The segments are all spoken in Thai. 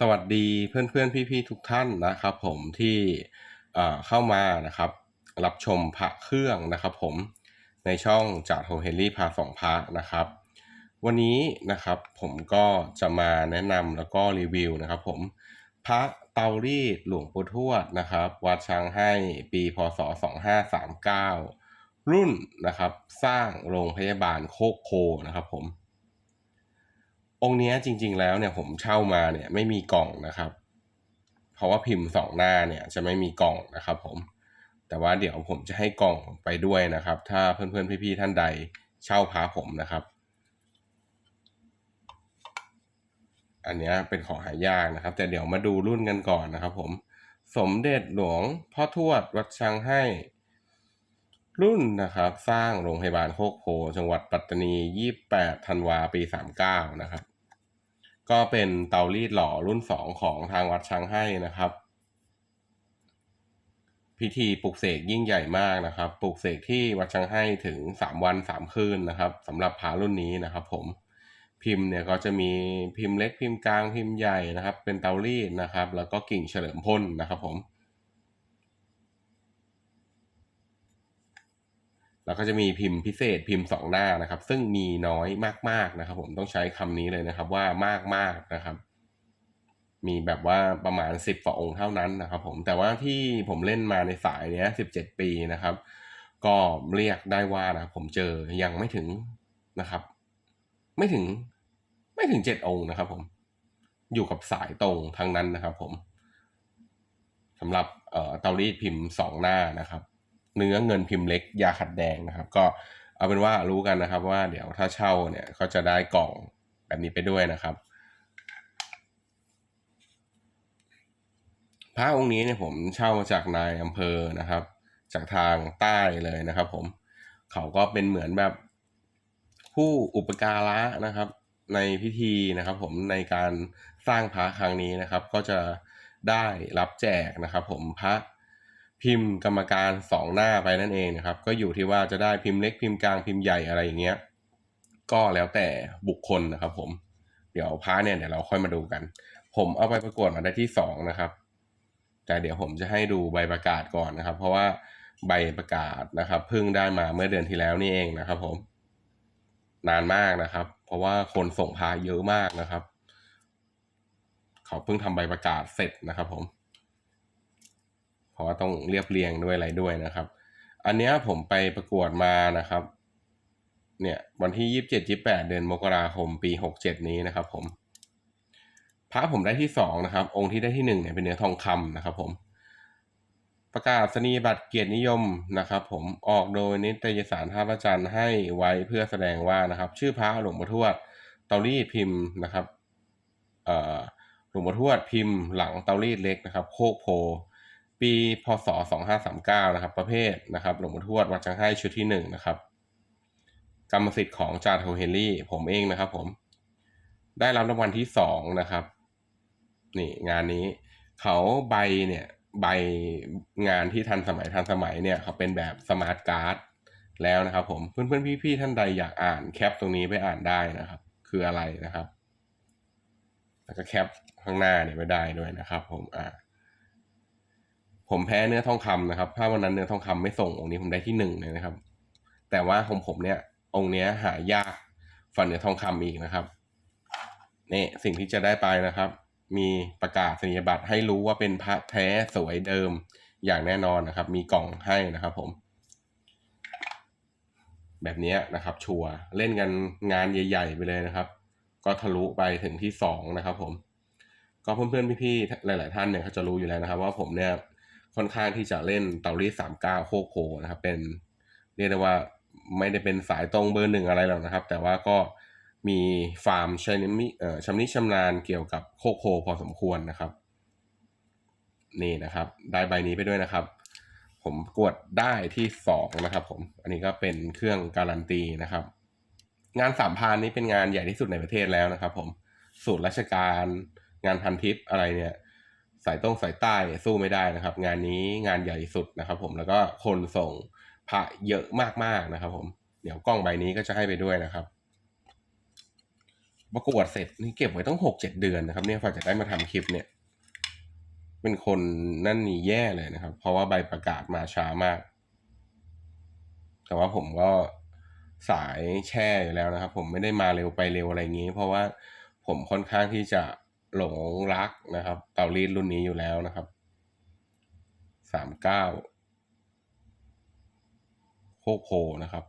สวัสดีเพื่อนๆพี่ๆทุกท่านนะครับผมที่เข้ามานะครับ รับชมพระเครื่องนะครับผมในช่องจากโฮเฮลี่พาสองพระนะครับ วันนี้นะครับผมก็จะมาแนะนำแล้วก็รีวิวนะครับผมพระเตารีดหลวงปู่ทวดนะครับ วัดช้างให้ปีพศ 2539 รุ่นนะครับ สร้างโรงพยาบาลโคกโคนะครับผม องค์เนี้ยจริง ๆ แล้วเนี่ยผมเช่ามาเนี่ยไม่มีกล่องนะครับ เพราะว่าพิมพ์สองหน้าเนี่ยจะไม่มีกล่องนะครับ ผม แต่ว่าเดี๋ยวผมจะให้กล่องไปด้วยนะครับ ถ้าเพื่อนๆพี่ๆท่านใดเช่าพาผมนะครับ อันเนี้ยเป็นของหายากนะครับ แต่เดี๋ยวมาดูรุ่นกันก่อนนะครับ ผม สมเด็จหลวงพ่อทวดวัดช้างให้รุ่นนะครับ สร้างโรงพยาบาลโคกโพจังหวัดปัตตานี 28 ธันวา ปี 39 นะครับ ก็เป็นเตารีดหล่อรุ่น 2 ของทางวัดช้างให้นะครับ พิธีปลุกเสกยิ่งใหญ่มากนะครับ ปลุกเสกที่วัดช้างให้ถึง 3 วัน 3 คืนนะครับสำหรับพารุ่นนี้นะครับผมพิมพ์เนี่ยก็จะมีพิมพ์เล็กพิมพ์กลางพิมพ์ใหญ่นะครับ เป็นเตารีดนะครับ แล้วก็กิ่งเฉลิมพ่นนะครับผม แล้วก็จะมีพิมพ์พิเศษพิมพ์สองหน้านะครับ ซึ่งมีน้อยมากๆนะครับ ผมต้องใช้คำนี้เลยนะครับ ว่ามากๆนะครับ มีแบบว่าประมาณสิบกว่าองค์เท่านั้นนะครับ ผมแต่ว่าที่ผมเล่นมาในสายเนี้ยสิบเจ็ดปีนะครับ ก็เรียกได้ว่านะผมเจอยังไม่ถึงนะครับ ไม่ถึง ไม่ถึงเจ็ดองค์นะครับ ผม อยู่กับสายตรงทั้งนั้นนะครับ ผมสำหรับเอ่อเตารีดพิมพ์สองหน้านะครับ เนื้อเงินพิมพ์เล็ก ยาขัดแดงนะครับ ก็เอาเป็นว่ารู้กันนะครับว่าเดี๋ยวถ้าเช่าเนี่ยก็จะได้กล่องแบบนี้ไปด้วยนะครับพระองค์นี้เนี่ยผมเช่ามาจากนายอำเภอนะครับ จากทางใต้เลยนะครับ ผมเขาก็เป็นเหมือนแบบผู้อุปการะนะครับ ในพิธีนะครับ ผมในการสร้างพระครั้งนี้นะครับ ก็จะได้รับแจกนะครับ ผมพระ พิมพ์กรรมการสองหน้าไปนั่นเองนะครับ ก็อยู่ที่ว่าจะได้พิมพ์เล็กพิมพ์กลางพิมพ์ใหญ่อะไรอย่างเงี้ยก็แล้วแต่บุคคลนะครับ ผมเดี๋ยวพระเนี่ยเดี๋ยวเราค่อยมาดูกัน ผมเอาไปประกวดมาได้ที่สองนะครับ แต่เดี๋ยวผมจะให้ดูใบประกาศก่อนนะครับ เพราะว่าใบประกาศนะครับเพิ่งได้มาเมื่อเดือนที่แล้วนี่เองนะครับ ผม นานมากนะครับ เพราะว่าคนส่งพาเยอะมากนะครับ เขาเพิ่งทำใบประกาศเสร็จนะครับ ผม เพราะว่าต้องเรียบเรียงด้วยอะไรด้วยนะครับ อันนี้ผมไปประกวดมานะครับ เนี่ยวันที่ยี่สิบเจ็ดยี่แปดเดือนมกราคมปีหกเจ็ดนี้นะครับ ผมพระผมได้ที่สองนะครับ องค์ที่ได้ที่หนึ่งเนี่ยเป็นเนื้อทองคำนะครับ ผม ประกาศนียบัตรเกียรตินิยมนะครับ ผมออกโดยนิตยสารท่าพระจันทร์ให้ไว้เพื่อแสดงว่านะครับ ชื่อพระหลวงปู่ทวดเตารีดพิมพ์นะครับหลวงปู่ทวดพิมพ์หลังเตารีดเล็กนะครับ โคกโพ ปีพศ 2539 นะครับ ประเภทนะครับหลวงปู่ทวดวัดจังให้ชุดที่หนึ่งนะครับกรรมสิทธิ์ของจาร์โทเฮนรี่ ผมเองนะครับ ผม ได้รับรางวัลที่สองนะครับ นี่งานนี้เขาใบเนี่ยใบงานที่ทันสมัยทันสมัยเนี่ยเขาเป็นแบบสมาร์ทการ์ดแล้วนะครับผมเพื่อนๆพี่ๆท่านใดอยากอ่านแคปตรงนี้ไปอ่านได้นะครับ คืออะไรนะครับ แล้วก็แคปข้างหน้าเนี่ยไม่ได้ด้วยนะครับ ผมอ่า ผมแพ้เนื้อทองคำนะครับ ถ้าวันนั้นเนื้อทองคำไม่ส่งองค์นี้ผมได้ที่หนึ่งเลยนะครับ แต่ว่าของผมเนี่ย องค์เนี้ยหายากฝันเนื้อทองคำอีกนะครับนี่สิ่งที่จะได้ไปนะครับ มีประกาศนียบัตรให้รู้ว่าเป็นพระแท้สวยเดิมอย่างแน่นอนนะครับ มีกล่องให้นะครับ ผม แบบนี้นะครับ ชัวร์เล่นกันงานใหญ่ ๆ ไปเลยนะครับ ก็ทะลุไปถึงที่สองนะครับ ผม ก็เพื่อนๆพี่ๆหลาย ๆ ท่านเนี่ยเขาจะรู้อยู่แล้วนะครับ ว่าผมเนี่ย ค่อนข้างที่จะเล่นเตารีดสามเก้าโคโคนะครับ เป็นเรียกได้ว่าไม่ได้เป็นสายตรงเบอร์หนึ่งอะไรหรอกนะครับ แต่ว่าก็มีฟาร์มชนิเอ่อชำนิชำนาญเกี่ยวกับโคโคพอสมควรนะครับ นี่นะครับ ได้ใบนี้ไปด้วยนะครับ ผมกดได้ที่สองนะครับผมอันนี้ก็เป็นเครื่องการันตีนะครับ งานสามพานนี้เป็นงานใหญ่ที่สุดในประเทศแล้วนะครับ ผมสูตรราชการงานพันทิปอะไรเนี่ย สายตรงสายใต้สู้ไม่ได้นะครับ งานนี้งานใหญ่สุดนะครับ ผมแล้วก็คนส่งพระเยอะมากๆนะครับ ผมเดี๋ยวกล้องใบนี้ก็จะให้ไปด้วยนะครับประกวดเสร็จนี่เก็บไว้ต้องหกเจ็ดเดือนนะครับ เนี่ยฝ่าจะได้มาทำคลิปเนี่ย เป็นคนนั่นนี่แย่เลยนะครับ เพราะว่าใบประกาศมาช้ามาก แต่ว่าผมก็สายแช่อยู่แล้วนะครับ ผมไม่ได้มาเร็วไปเร็วอะไรงนี้ เพราะว่าผมค่อนข้างที่จะหลงรักนะครับารีดรุ่นนี้อยู่แล้วนะครับสามเก้าโคโคนะครับ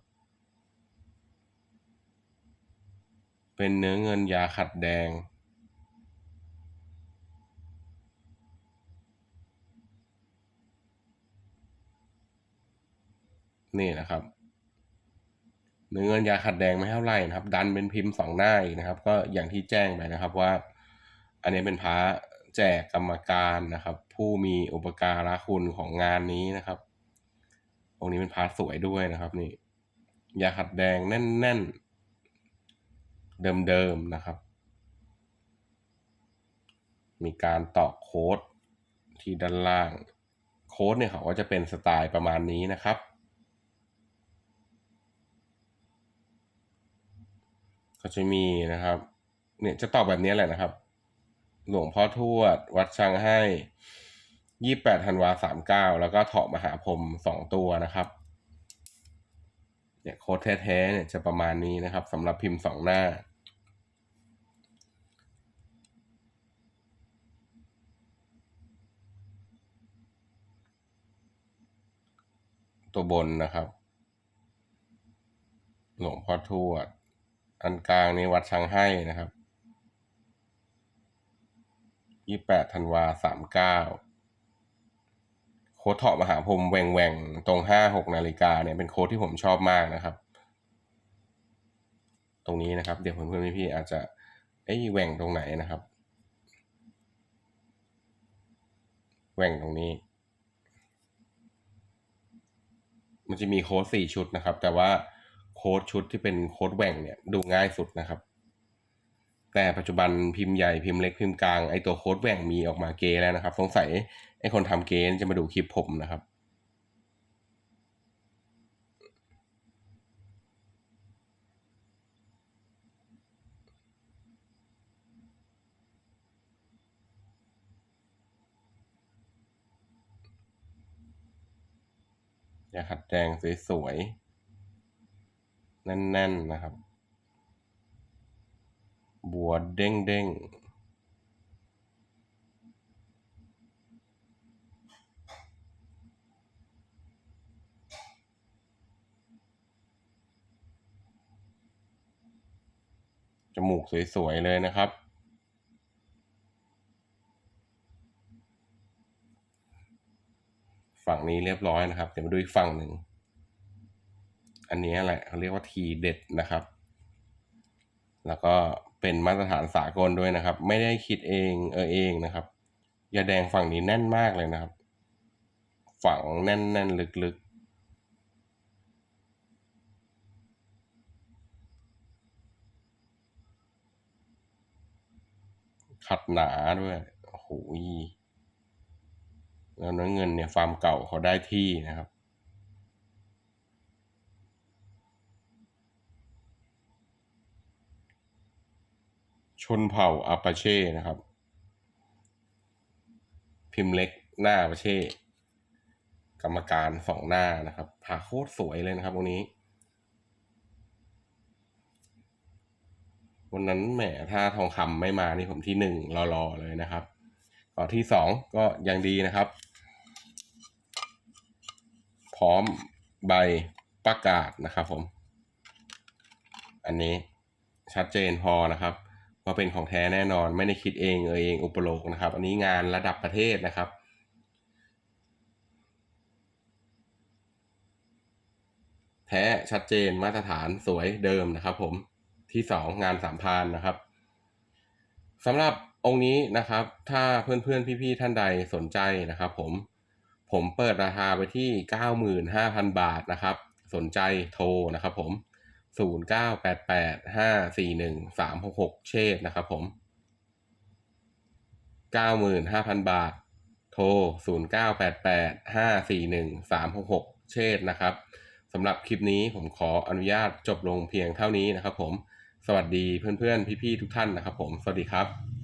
เป็นเนื้อเงินยาขัดแดง นี่นะครับเนื้อเงินยาขัดแดงไม่เท่าไหร่นะครับ ดันเป็นพิมพ์สองหน้าอีกนะครับ ก็อย่างที่แจ้งไปนะครับว่า อันนี้เป็นพระ แจกกรรมการนะครับ ผู้มีอุปการะคุณของงานนี้นะครับองนี้เป็นพระสวยด้วยนะครับ นี่ยาขัดแดงแน่นๆ เดิมๆนะครับ มีการตอกโค้ดที่ด้านล่าง โค้ดเนี่ยเขาก็จะเป็นสไตล์ประมาณนี้นะครับก็จะมีนะครับ เนี่ยจะตอบแบบนี้แหละนะครับ หลวงพ่อทวด วัดช่างให้ยี่แปดธันวาสามเก้าแล้วก็เถาะมหาพรหมสองตัวนะครับเนี่ยโค้ดแท้ๆเนี่ยจะประมาณนี้นะครับสำหรับพิมพ์สองหน้า ตัวบนนะครับ หลวงพ่อทวด อันกลางนี้วัดช้างให้นะครับ ยี่แปดธันวาสามเก้าโค้ดเถาะมหาพรมแหว่งแหว่งตรงห้าหกนาฬิกาเนี่ยเป็นโค้ดที่ผมชอบมากนะครับ ตรงนี้นะครับ เดี๋ยวเพื่อนๆพี่ๆอาจจะเอ้ยแหว่งตรงไหนนะครับแหว่งตรงนี้ มันจะมีโค้ดสี่ชุดนะครับ แต่ว่าโค้ดชุดที่เป็นโค้ดแหว่งเนี่ยดูง่ายสุดนะครับ แต่ปัจจุบันพิมพ์ใหญ่พิมพ์เล็กพิมพ์กลางไอตัวโค้ดแหว่งมีออกมาเกแล้วนะครับ สงสัยไอคนทำเกย์จะมาดูคลิปผมนะครับอย่าขัดแดงสวยๆแน่นๆนะครับ บัวเด้งเด้งจมูกสวย ๆ เลยนะครับ ฝั่งนี้เรียบร้อยนะครับ เดี๋ยวมาดูอีกฝั่งหนึ่ง อันนี้แหละเขาเรียกว่าทีเด็ดนะครับ แล้วก็ เป็นมาตรฐานสากลด้วยนะครับ ไม่ได้คิดเองเออเองนะครับยาแดงฝั่งนี้แน่นมากเลยนะครับ ฝังแน่นแน่นลึกๆ ขัดหนาด้วยโอ้โหแล้วเนื้อเงินเนี่ยฟาร์มเก่าเขาได้ที่นะครับ ชนเผ่าอาปาเช่นะครับ พิมพ์เล็กหน้าอาปาเช่ กรรมการสองหน้านะครับผ่าโคตรสวยเลยนะครับตรงนี้ วันนั้นแหมถ้าทองคำไม่มานี่ผมที่หนึ่งรอๆเลยนะครับก่อที่สองก็ยังดีนะครับ พร้อมใบประกาศนะครับผม อันนี้ชัดเจนพอนะครับ ว่าเป็นของแท้แน่นอน ไม่ได้คิดเองเออเองอุปโลกนะครับ อันนี้งานระดับประเทศนะครับ แท้ชัดเจนมาตรฐานสวยเดิมนะครับ ผมที่สองงานสามพานนะครับสำหรับองค์นี้นะครับ ถ้าเพื่อนๆพี่ๆท่านใดสนใจนะครับ ผมผมเปิดราคาไปที่เก้าหมื่นห้าพันบาทนะครับ สนใจโทรนะครับ ผม ศูนย์เก้าแปดแปดห้าสี่หนึ่งสามหกหกเชษนะครับผมเก้าหมื่นห้าพันบาท โทรศูนย์เก้าแปดแปดห้าสี่หนึ่งสามหกหกเชษนะครับสำหรับคลิปนี้ผมขออนุญาตจบลงเพียงเท่านี้นะครับผม สวัสดีเพื่อนๆ พี่ๆ ทุกท่านนะครับผม สวัสดีครับ